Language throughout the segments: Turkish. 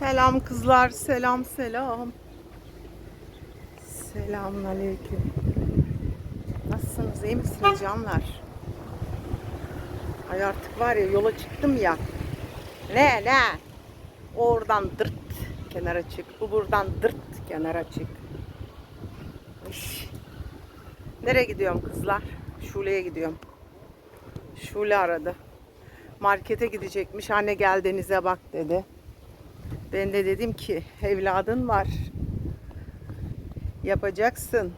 Selam kızlar, selam selam. Selamünaleyküm. Nasılsınız, iyi misiniz canlar? Ay artık var ya yola çıktım ya. Ne ne? Oradan dırt kenara çık. Bu buradan dırt kenara çık. Üş. Nereye gidiyorum kızlar? Şule'ye gidiyorum. Şule aradı. Markete gidecekmiş. Anne gel denize bak dedi. Ben de dedim ki evladın var. Yapacaksın.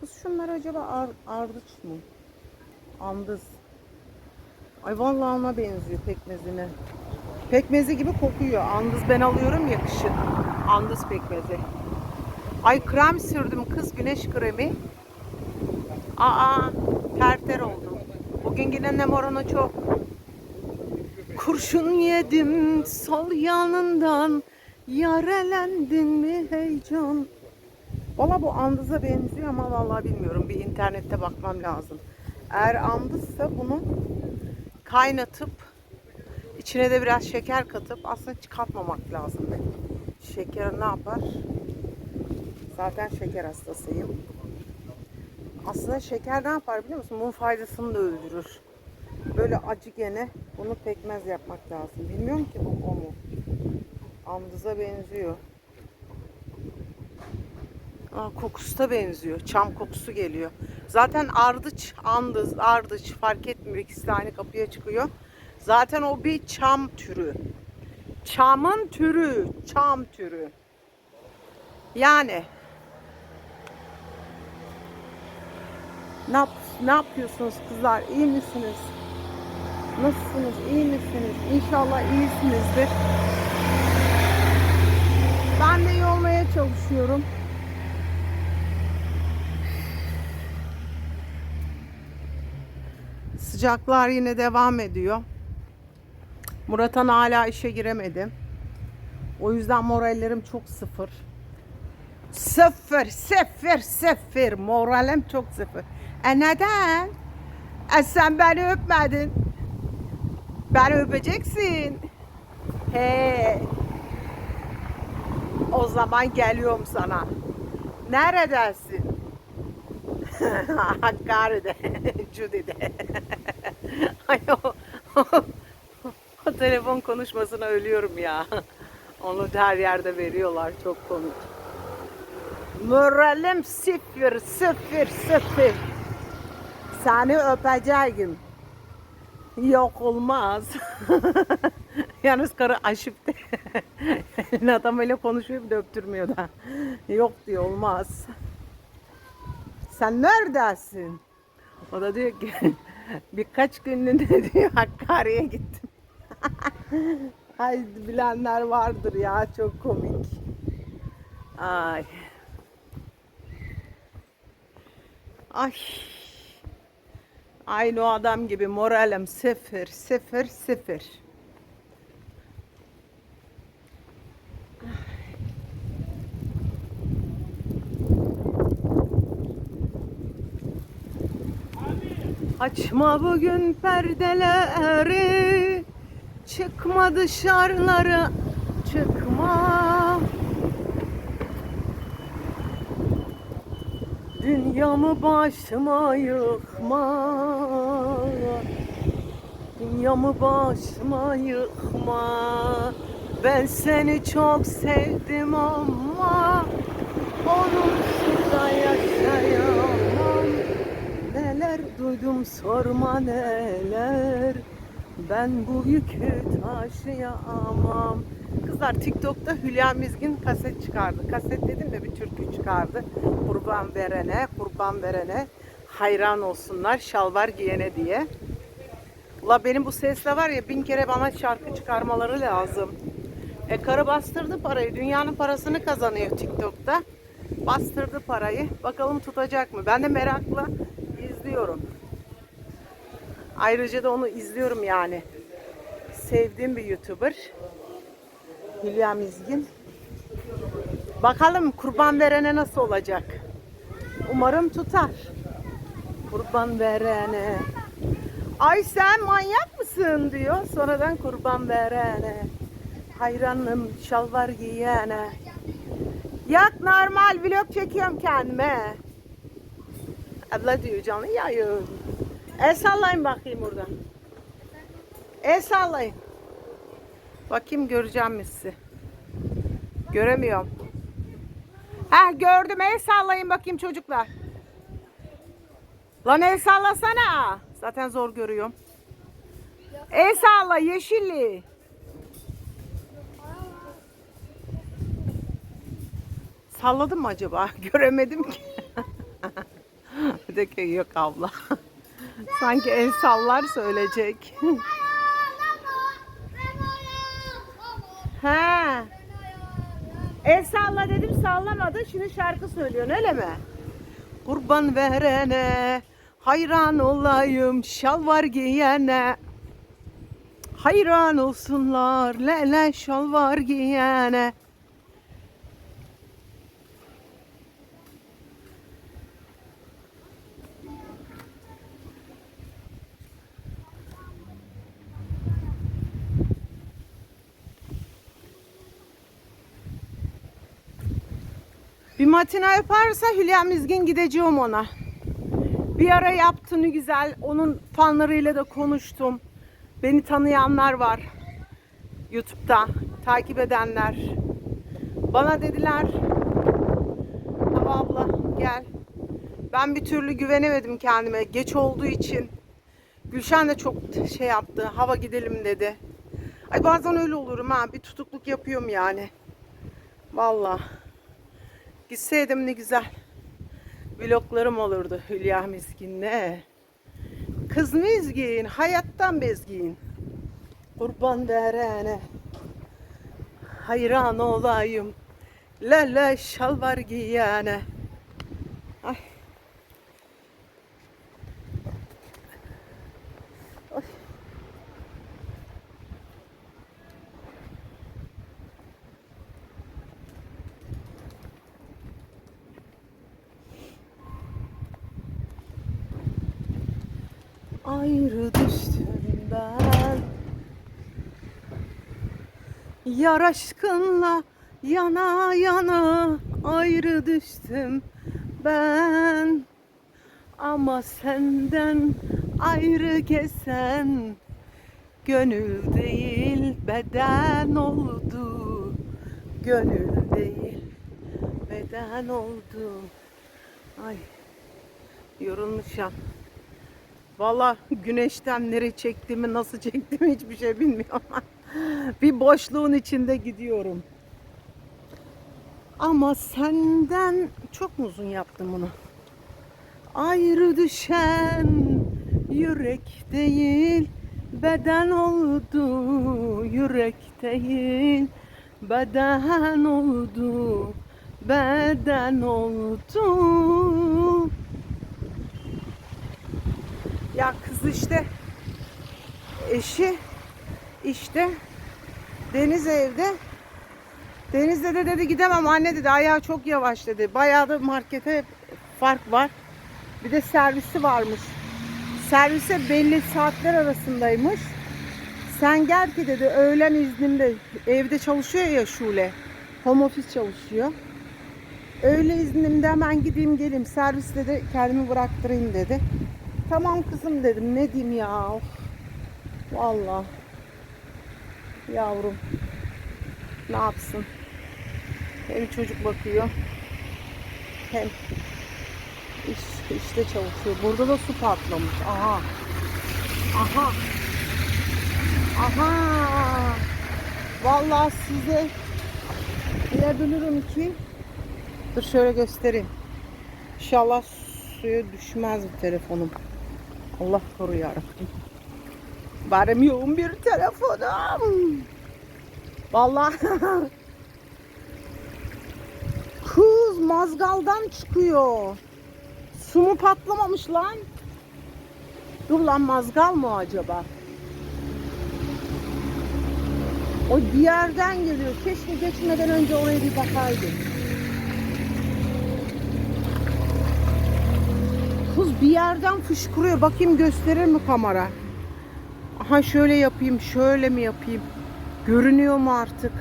Kız şunlar acaba ar ardıç mı? Andız. Ay vallahi ona benziyor pekmezine. Pekmezi gibi kokuyor. Andız ben alıyorum ya kışın. Andız pekmezi. Ay krem sürdüm kız güneş kremi. Aa ter ter oldum. Bugün yine nem oranı çok. Kurşun yedim sol yanından Yarelendin mi heyecan Valla bu andıza benziyor ama vallahi bilmiyorum. Bir internette bakmam lazım. Eğer andızsa bunu kaynatıp içine de biraz şeker katıp aslında katmamak lazım. Şeker ne yapar? Zaten şeker hastasıyım. Aslında şeker ne yapar biliyor musun? Bunun faydasını da öldürür. Böyle acı gene bunu pekmez yapmak lazım. Bilmiyorum ki bu o mu? Andıza benziyor. Aa, kokusu da benziyor. Çam kokusu geliyor. Zaten ardıç, andız, ardıç fark etmiyor. İkisi de aynı kapıya çıkıyor. Zaten o bir çam türü. Çamın türü, çam türü. Yani ne, yap ne yapıyorsunuz kızlar? İyi misiniz? Nasılsınız? İyi misiniz? İnşallah iyisinizdir. Ben de iyi olmaya çalışıyorum. Sıcaklar yine devam ediyor. Murat'an hala işe giremedi. O yüzden morallerim çok sıfır. Sıfır, sıfır, sıfır. Moralim çok sıfır. E neden? E sen beni öpmedin. Beni öpeceksin. He. O zaman geliyorum sana. Neredesin? Hakkari'de, Cudi'de. Ay o, o, telefon konuşmasına ölüyorum ya. Onu her yerde veriyorlar. Çok komik. Moralim sıfır, sıfır, sıfır. Seni öpeceğim. Yok olmaz. Yalnız karı aşıp de. Elin adam öyle konuşuyor bir de öptürmüyor da. Yok diyor olmaz. Sen neredesin? O da diyor ki birkaç günlüğüne diyor Hakkari'ye gittim. Ay bilenler vardır ya çok komik. Ay. Ay. Aynı o adam gibi moralim sıfır, sıfır, sıfır. Açma bugün perdeleri Çıkma dışarılara Çıkma Dünyamı başıma yıkma. Dünyamı başıma yıkma. Ben seni çok sevdim ama Onsuz yaşayamam. Neler duydum sorma neler. Ben bu yükü taşıyamam Kızlar TikTok'ta Hülya Mizgin kaset çıkardı. Kaset dedim de bir türkü çıkardı. Kurban verene, kurban verene hayran olsunlar şalvar giyene diye. Ula benim bu sesle var ya bin kere bana şarkı çıkarmaları lazım. E karı bastırdı parayı. Dünyanın parasını kazanıyor TikTok'ta. Bastırdı parayı. Bakalım tutacak mı? Ben de merakla izliyorum. Ayrıca da onu izliyorum yani. Sevdiğim bir YouTuber. Hülya Mizgin. Bakalım kurban verene nasıl olacak? Umarım tutar. Kurban verene. Ay sen manyak mısın diyor. Sonradan kurban verene. Hayranım şalvar giyene. Yak normal vlog çekiyorum kendime. Abla diyor canı yayın. El sallayın bakayım buradan. El sallayın. Bakayım göreceğim mi sizi? Göremiyorum. Ha gördüm el sallayın bakayım çocuklar. Lan el sallasana. Zaten zor görüyorum. El salla yeşilli. Salladım mı acaba? Göremedim ki. Dakika yok abla. Sanki el sallar söyleyecek. He. El salla dedim sallamadı. Şimdi şarkı söylüyorsun öyle mi? Kurban verene hayran olayım şalvar giyene. Hayran olsunlar lele şalvar giyene. Matina yaparsa Hülya Mizgin gideceğim ona. Bir ara yaptı ne güzel. Onun fanlarıyla da konuştum. Beni tanıyanlar var. YouTube'da takip edenler. Bana dediler Hava abla gel. Ben bir türlü güvenemedim kendime. Geç olduğu için. Gülşen de çok şey yaptı. Hava gidelim dedi. Ay bazen öyle olurum ha. Bir tutukluk yapıyorum yani. Vallahi. Gitseydim ne güzel. Vloglarım olurdu Hülya Mizgin'le. Kız Mizgin, hayattan bezgin. Kurban verene. Hayran olayım. Lele şalvar giyene. Ay. Ayrı düştüm ben. Yar aşkınla yana yana ayrı düştüm ben. Ama senden ayrı gezen Gönül değil beden oldu. Gönül değil beden oldu. Ay yorulmuşum Valla güneşten nereye çektiğimi, nasıl çektiğimi hiçbir şey bilmiyorum. bir boşluğun içinde gidiyorum. Ama senden çok mu uzun yaptım bunu? Ayrı düşen yürek değil, beden oldu. Yürek değil, beden oldu. Beden oldu. Ya kız işte eşi işte Deniz evde. Deniz'de de dedi gidemem anne dedi ayağı çok yavaş dedi. Bayağı da markete fark var. Bir de servisi varmış. Servise belli saatler arasındaymış. Sen gel ki dedi öğlen iznimde evde çalışıyor ya Şule. Home office çalışıyor. Öğle iznimde hemen gideyim geleyim. Serviste de kendimi bıraktırayım dedi. Tamam kızım dedim. Ne diyeyim ya? Of. Vallahi. Yavrum. Ne yapsın? Hem çocuk bakıyor. Hem iş, işte çalışıyor. Burada da su patlamış. Aha. Aha. Aha. Vallahi size diyebilirim ki dur şöyle göstereyim. İnşallah suya düşmez bu telefonum. Allah koru yarabbim. Benim yoğun bir telefonum. Vallahi Kız mazgaldan çıkıyor. Su mu patlamamış lan? Dur lan mazgal mı acaba? O bir yerden geliyor. Keşke geçmeden önce oraya bir bakaydım. Kız bir yerden fışkırıyor. Bakayım gösterir mi kamera? Aha şöyle yapayım, şöyle mi yapayım? Görünüyor mu artık?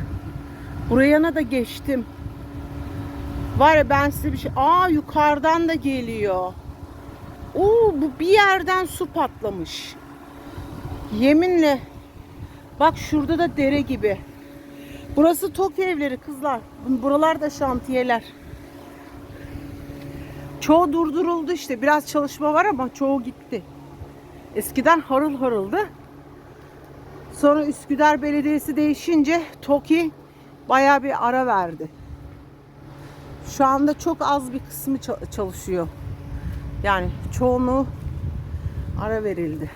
Buraya da geçtim. Var ya ben size bir şey... Aa yukarıdan da geliyor. Oo bu bir yerden su patlamış. Yeminle. Bak şurada da dere gibi. Burası Tokyo evleri kızlar. Buralar da şantiyeler. Çoğu durduruldu işte. Biraz çalışma var ama çoğu gitti. Eskiden harıl harıldı. Sonra Üsküdar Belediyesi değişince TOKİ bayağı bir ara verdi. Şu anda çok az bir kısmı ça- çalışıyor. Yani çoğunluğu ara verildi.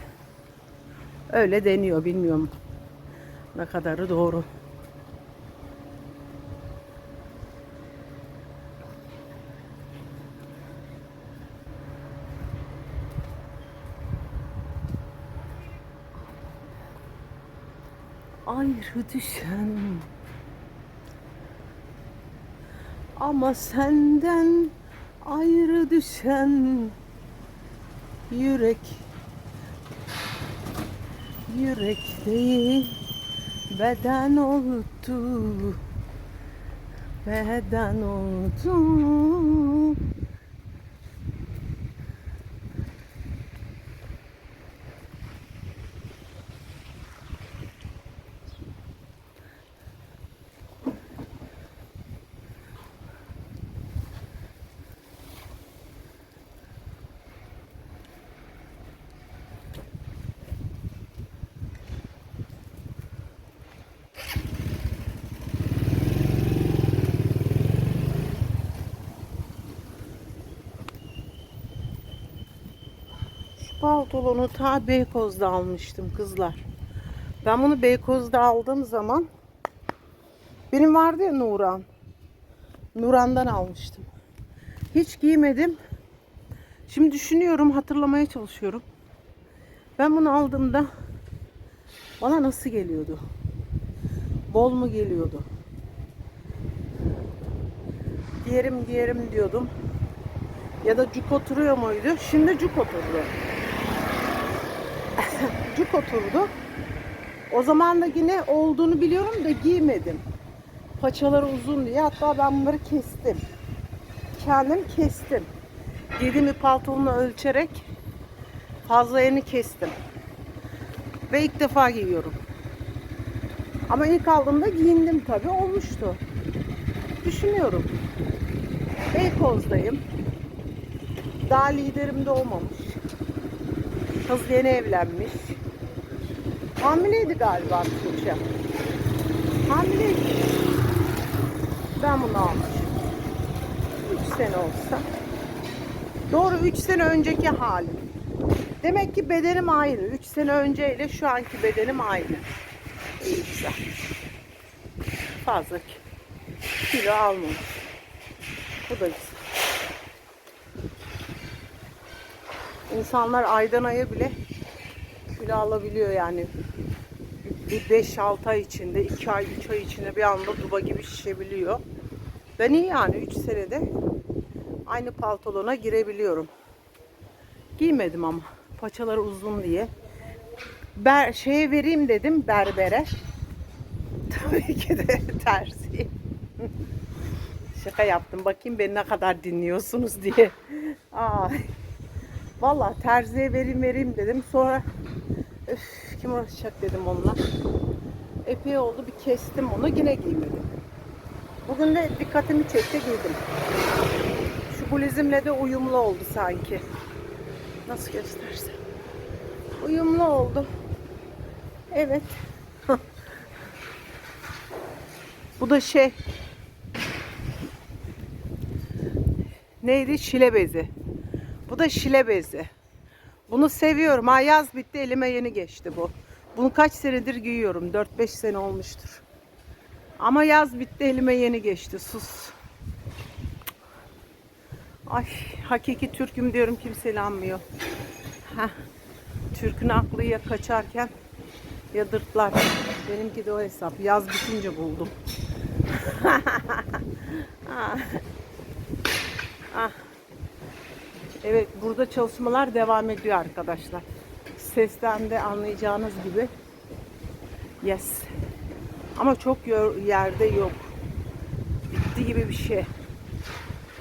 Öyle deniyor bilmiyorum. Ne kadarı doğru. Ayrı düşen. Ama senden ayrı düşen yürek yürek değil beden oldu beden oldu pantolonu ta Beykoz'da almıştım kızlar. Ben bunu Beykoz'da aldığım zaman benim vardı ya Nuran. Nuran'dan almıştım. Hiç giymedim. Şimdi düşünüyorum, hatırlamaya çalışıyorum. Ben bunu aldığımda bana nasıl geliyordu? Bol mu geliyordu? Giyerim giyerim diyordum. Ya da cuk oturuyor muydu? Şimdi cuk oturdu. Cuk oturdu. O zaman da yine olduğunu biliyorum da giymedim. Paçaları uzun diye. Hatta ben bunları kestim. Kendim kestim. Giydiğim bir paltonu ölçerek fazla yerini kestim. Ve ilk defa giyiyorum. Ama ilk aldığımda giyindim tabii. Olmuştu. Düşünüyorum. Beykoz'dayım. Daha liderim de olmamış. Kız yeni evlenmiş. Hamileydi galiba Tuğçe. Hamileydi. Ben bunu almışım. 3 sene olsa. Doğru 3 sene önceki halim. Demek ki bedenim aynı. 3 sene önceyle şu anki bedenim aynı. İyi güzel. Fazla kilo almamış. Bu da güzel. İnsanlar aydan aya bile kilo alabiliyor yani. Bir 5-6 ay içinde, 2 ay, 3 ay içinde bir anda duba gibi şişebiliyor. Ben iyi yani 3 senede aynı pantolona girebiliyorum. Giymedim ama paçaları uzun diye. Ber, şeye vereyim dedim berbere. Tabii ki de tersi. Şaka yaptım. Bakayım beni ne kadar dinliyorsunuz diye. Ay. Vallahi terziye vereyim vereyim dedim. Sonra öf, kim uğraşacak dedim onunla. Epey oldu bir kestim onu yine giymedim. Bugün de dikkatimi çekti giydim. Şu bluzimle de uyumlu oldu sanki. Nasıl göstersem. Uyumlu oldu. Evet. Bu da şey neydi? Şile bezi. Bu da şile bezi. Bunu seviyorum. Ha yaz bitti elime yeni geçti bu. Bunu kaç senedir giyiyorum. 4-5 sene olmuştur. Ama yaz bitti elime yeni geçti. Sus. Ay hakiki Türk'üm diyorum kimse inanmıyor. Heh. Türk'ün aklı ya kaçarken ya dırtlar. Benimki de o hesap. Yaz bitince buldum. ah. Ah. Evet burada çalışmalar devam ediyor arkadaşlar. Sesten de anlayacağınız gibi. Yes. Ama çok yer- yerde yok. Bitti gibi bir şey.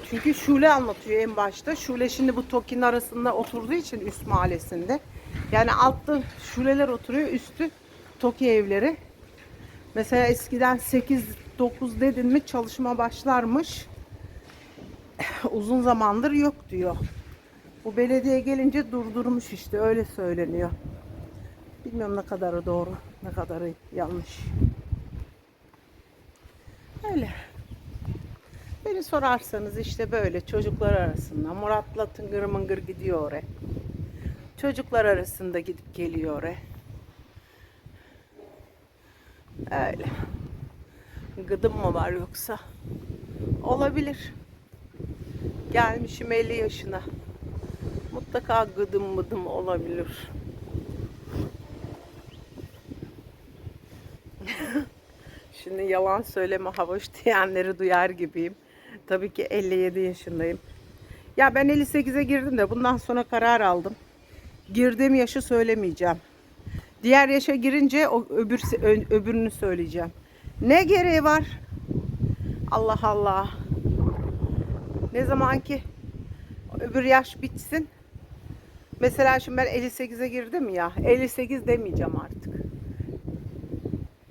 Çünkü Şule anlatıyor en başta. Şule şimdi bu Toki'nin arasında oturduğu için üst mahallesinde. Yani altta Şuleler oturuyor, üstü Toki evleri. Mesela eskiden 8-9 dedin mi çalışma başlarmış. Uzun zamandır yok diyor. Bu belediye gelince durdurmuş işte öyle söyleniyor. Bilmiyorum ne kadarı doğru, ne kadarı yanlış. Öyle. Beni sorarsanız işte böyle çocuklar arasında. Murat'la tıngır mıngır gidiyor oraya. Çocuklar arasında gidip geliyor oraya. Öyle. Gıdım mı var yoksa? Olabilir. Gelmişim 50 yaşına. Mutlaka gıdım mıdım olabilir. Şimdi yalan söyleme havoş diyenleri duyar gibiyim. Tabii ki 57 yaşındayım. Ya ben 58'e girdim de bundan sonra karar aldım. Girdiğim yaşı söylemeyeceğim. Diğer yaşa girince o öbür öbürünü söyleyeceğim. Ne gereği var? Allah Allah. Ne zaman ki öbür yaş bitsin. Mesela şimdi ben 58'e girdim ya. 58 demeyeceğim artık.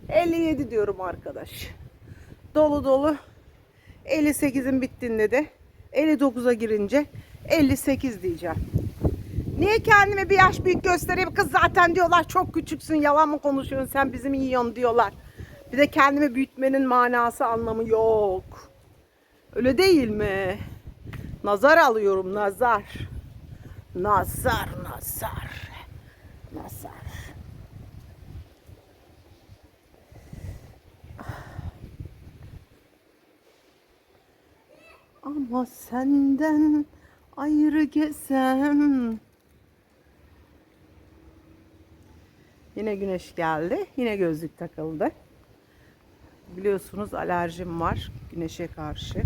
57 diyorum arkadaş. Dolu dolu 58'in bittiğinde de 59'a girince 58 diyeceğim. Niye kendimi bir yaş büyük göstereyim? Kız zaten diyorlar çok küçüksün yalan mı konuşuyorsun sen bizim yiyorsun diyorlar. Bir de kendimi büyütmenin manası anlamı yok. Öyle değil mi? Nazar alıyorum nazar. Nazar nazar. Nazar. Ama senden ayrı gezem. Yine güneş geldi. Yine gözlük takıldı. Biliyorsunuz alerjim var güneşe karşı.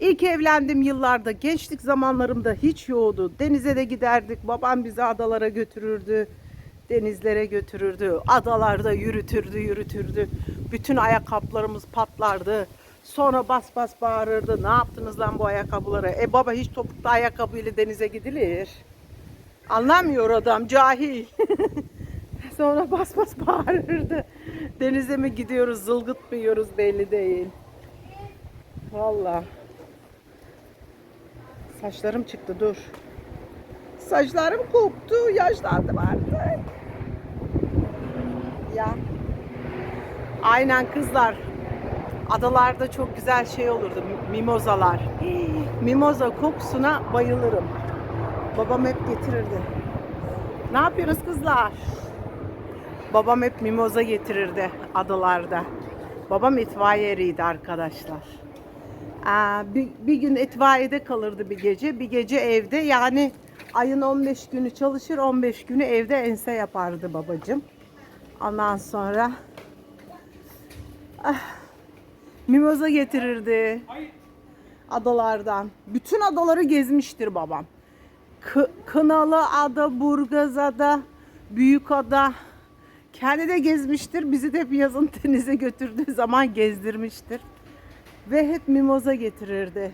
İlk evlendiğim yıllarda gençlik zamanlarımda hiç yoğdu. Denize de giderdik. Babam bizi adalara götürürdü. Denizlere götürürdü. Adalarda yürütürdü, yürütürdü. Bütün ayakkabılarımız patlardı. Sonra bas bas bağırırdı. Ne yaptınız lan bu ayakkabılara? E baba hiç topuklu ayakkabıyla denize gidilir. Anlamıyor adam cahil. Sonra bas bas bağırırdı. Denize mi gidiyoruz, zılgıt mı yiyoruz belli değil. Vallahi. Saçlarım çıktı dur. Saçlarım koptu, yaşlandım artık. Ya. Aynen kızlar. Adalarda çok güzel şey olurdu. Mimozalar. Mimoza kokusuna bayılırım. Babam hep getirirdi. Ne yapıyoruz kızlar? Babam hep mimoza getirirdi adalarda. Babam itfaiye eriydi arkadaşlar. Aa, bir, bir gün itfaiyede kalırdı bir gece. Bir gece evde yani ayın 15 günü çalışır 15 günü evde ense yapardı babacım. Ondan sonra ah, mimoza getirirdi adalardan. Bütün adaları gezmiştir babam. Kı- Kınalı Ada, Burgaz Ada, Büyük Ada. Kendi de gezmiştir. Bizi de hep yazın denize götürdüğü zaman gezdirmiştir. Ve hep mimoza getirirdi.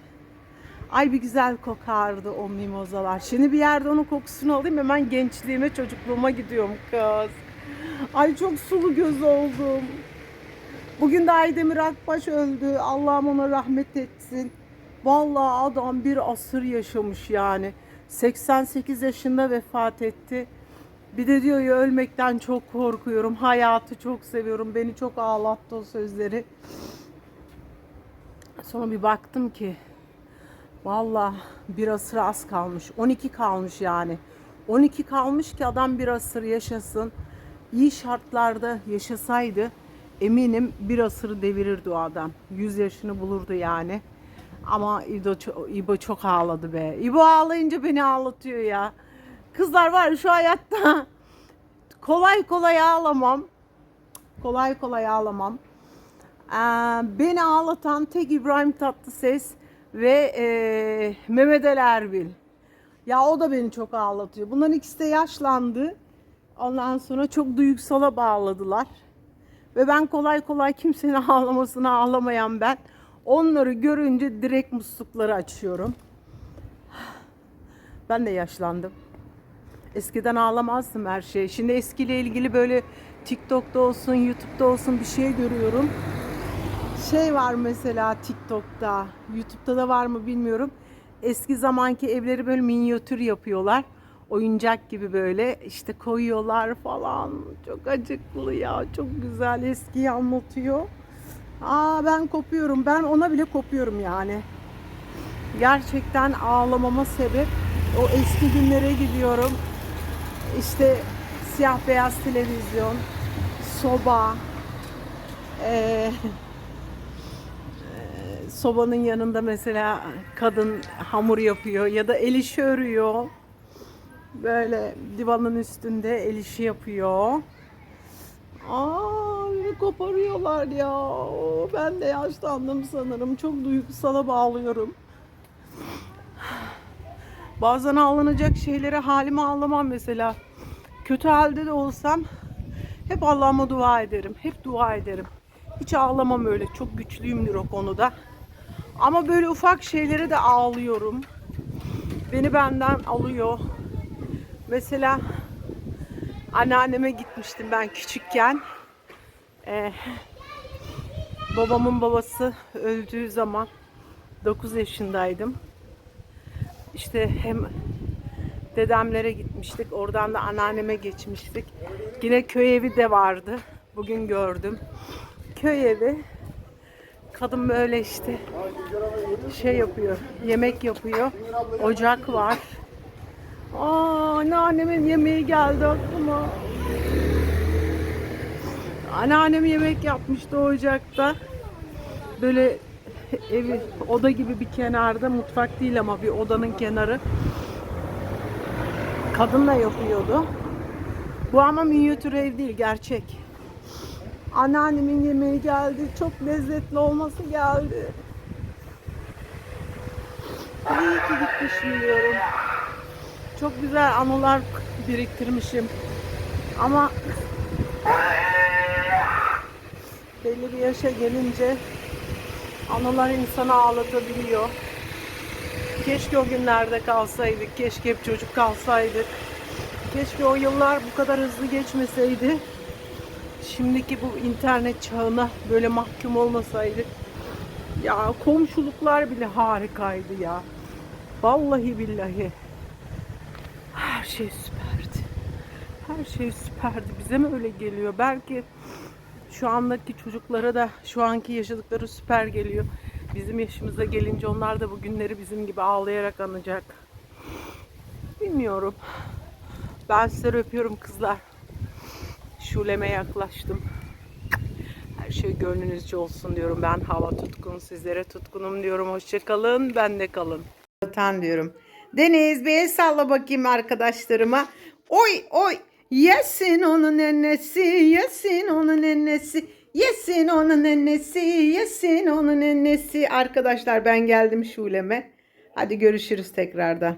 Ay bir güzel kokardı o mimozalar. Şimdi bir yerde onun kokusunu alayım hemen gençliğime, çocukluğuma gidiyorum kız. Ay çok sulu göz oldum. Bugün de Aydemir Akbaş öldü. Allah'ım ona rahmet etsin. Vallahi adam bir asır yaşamış yani. 88 yaşında vefat etti. Bir de diyor ya ölmekten çok korkuyorum. Hayatı çok seviyorum. Beni çok ağlattı o sözleri. Sonra bir baktım ki vallahi bir asır az kalmış. 12 kalmış yani. 12 kalmış ki adam bir asır yaşasın. İyi şartlarda yaşasaydı eminim bir asırı devirirdi o adam. 100 yaşını bulurdu yani. Ama çok, İbo çok ağladı be. İbo ağlayınca beni ağlatıyor ya. Kızlar var şu hayatta kolay kolay ağlamam. Kolay kolay ağlamam. Ee, beni ağlatan tek İbrahim Tatlıses ve e, Mehmet Ali Erbil. Ya o da beni çok ağlatıyor. Bunların ikisi de yaşlandı. Ondan sonra çok duygusala bağladılar. Ve ben kolay kolay kimsenin ağlamasına ağlamayan ben. Onları görünce direkt muslukları açıyorum. Ben de yaşlandım. Eskiden ağlamazdım her şey. Şimdi eskiyle ilgili böyle TikTok'ta olsun, YouTube'da olsun bir şey görüyorum. Şey var mesela TikTok'ta, YouTube'da da var mı bilmiyorum. Eski zamanki evleri böyle minyatür yapıyorlar. Oyuncak gibi böyle işte koyuyorlar falan. Çok acıklı ya. Çok güzel eskiyi anlatıyor. Aa ben kopuyorum. Ben ona bile kopuyorum yani. Gerçekten ağlamama sebep o eski günlere gidiyorum. İşte siyah beyaz televizyon, soba, eee, sobanın yanında mesela kadın hamur yapıyor ya da el işi örüyor. Böyle divanın üstünde el işi yapıyor. Aa, koparıyorlar ya. Ben de yaşlandım sanırım. Çok duygusala bağlıyorum. Bazen ağlanacak şeylere halime ağlamam mesela. Kötü halde de olsam hep Allah'ıma dua ederim. Hep dua ederim. Hiç ağlamam öyle. Çok güçlüyümdür o konuda. Ama böyle ufak şeylere de ağlıyorum. Beni benden alıyor. Mesela anneanneme gitmiştim ben küçükken. Ee, babamın babası öldüğü zaman 9 yaşındaydım. İşte hem dedemlere gitmiştik. Oradan da anneanneme geçmiştik. Yine köy evi de vardı. Bugün gördüm. Köy evi. Kadın böyle işte şey yapıyor. Yemek yapıyor. Ocak var. Aa, anneannemin yemeği geldi aklıma. Anneannem yemek yapmıştı ocakta. Böyle evi oda gibi bir kenarda mutfak değil ama bir odanın kenarı kadınla yapıyordu. Bu ama minyatür ev değil gerçek. Anneannemin yemeği geldi. Çok lezzetli olması geldi. İyi ki gitmişim diyorum. Çok güzel anılar biriktirmişim. Ama belli bir yaşa gelince anılar insanı ağlatabiliyor. Keşke o günlerde kalsaydık. Keşke hep çocuk kalsaydık. Keşke o yıllar bu kadar hızlı geçmeseydi. Şimdiki bu internet çağına böyle mahkum olmasaydık. Ya komşuluklar bile harikaydı ya. Vallahi billahi. Her şey süperdi. Her şey süperdi. Bize mi öyle geliyor? Belki şu andaki çocuklara da şu anki yaşadıkları süper geliyor. Bizim yaşımıza gelince onlar da bu günleri bizim gibi ağlayarak anacak. Bilmiyorum. Ben sizleri öpüyorum kızlar. Şuleme yaklaştım. Her şey gönlünüzce olsun diyorum. Ben hava tutkun, sizlere tutkunum diyorum. Hoşçakalın, ben de kalın. Vatan diyorum. Deniz bir el salla bakayım arkadaşlarıma. Oy oy. Yesin onun ennesi, yesin onun ennesi. Yesin onun ennesi, yesin onun ennesi. Arkadaşlar ben geldim Şule'me. Hadi görüşürüz tekrardan.